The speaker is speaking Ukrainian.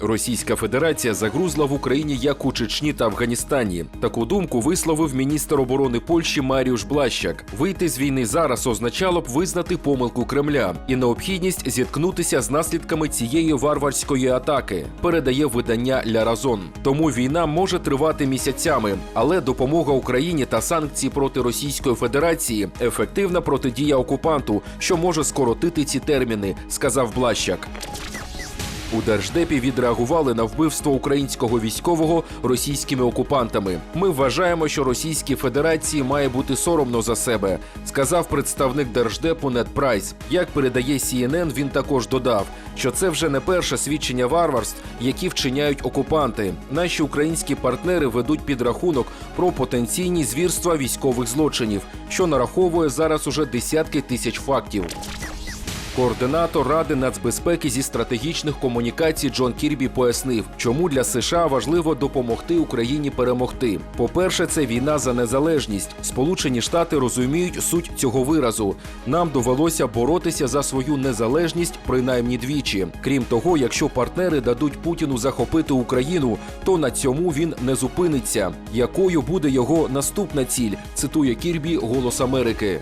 Російська Федерація загрузла в Україні як у Чечні та Афганістані. Таку думку висловив міністр оборони Польщі Маріуш Блащак. Вийти з війни зараз означало б визнати помилку Кремля і необхідність зіткнутися з наслідками цієї варварської атаки. Передає видання Ля Разон. Тому війна може тривати місяцями, але допомога Україні та санкції проти Російської Федерації ефективна протидія окупанту, що може скоротити ці терміни, сказав Блащак. У держдепі відреагували на вбивство українського військового російськими окупантами. Ми вважаємо, що Російській Федерації має бути соромно за себе, сказав представник держдепу Нед Прайс. Як передає CNN, він також додав, що це вже не перше свідчення варварств, які вчиняють окупанти. Наші українські партнери ведуть підрахунок про потенційні звірства військових злочинів, що нараховує зараз уже десятки тисяч фактів. Координатор Ради нацбезпеки зі стратегічних комунікацій Джон Кірбі пояснив, чому для США важливо допомогти Україні перемогти. По-перше, це війна за незалежність. Сполучені Штати розуміють суть цього виразу. Нам довелося боротися за свою незалежність принаймні двічі. Крім того, якщо партнери дадуть Путіну захопити Україну, то на цьому він не зупиниться. Якою буде його наступна ціль? Цитує Кірбі Голос Америки.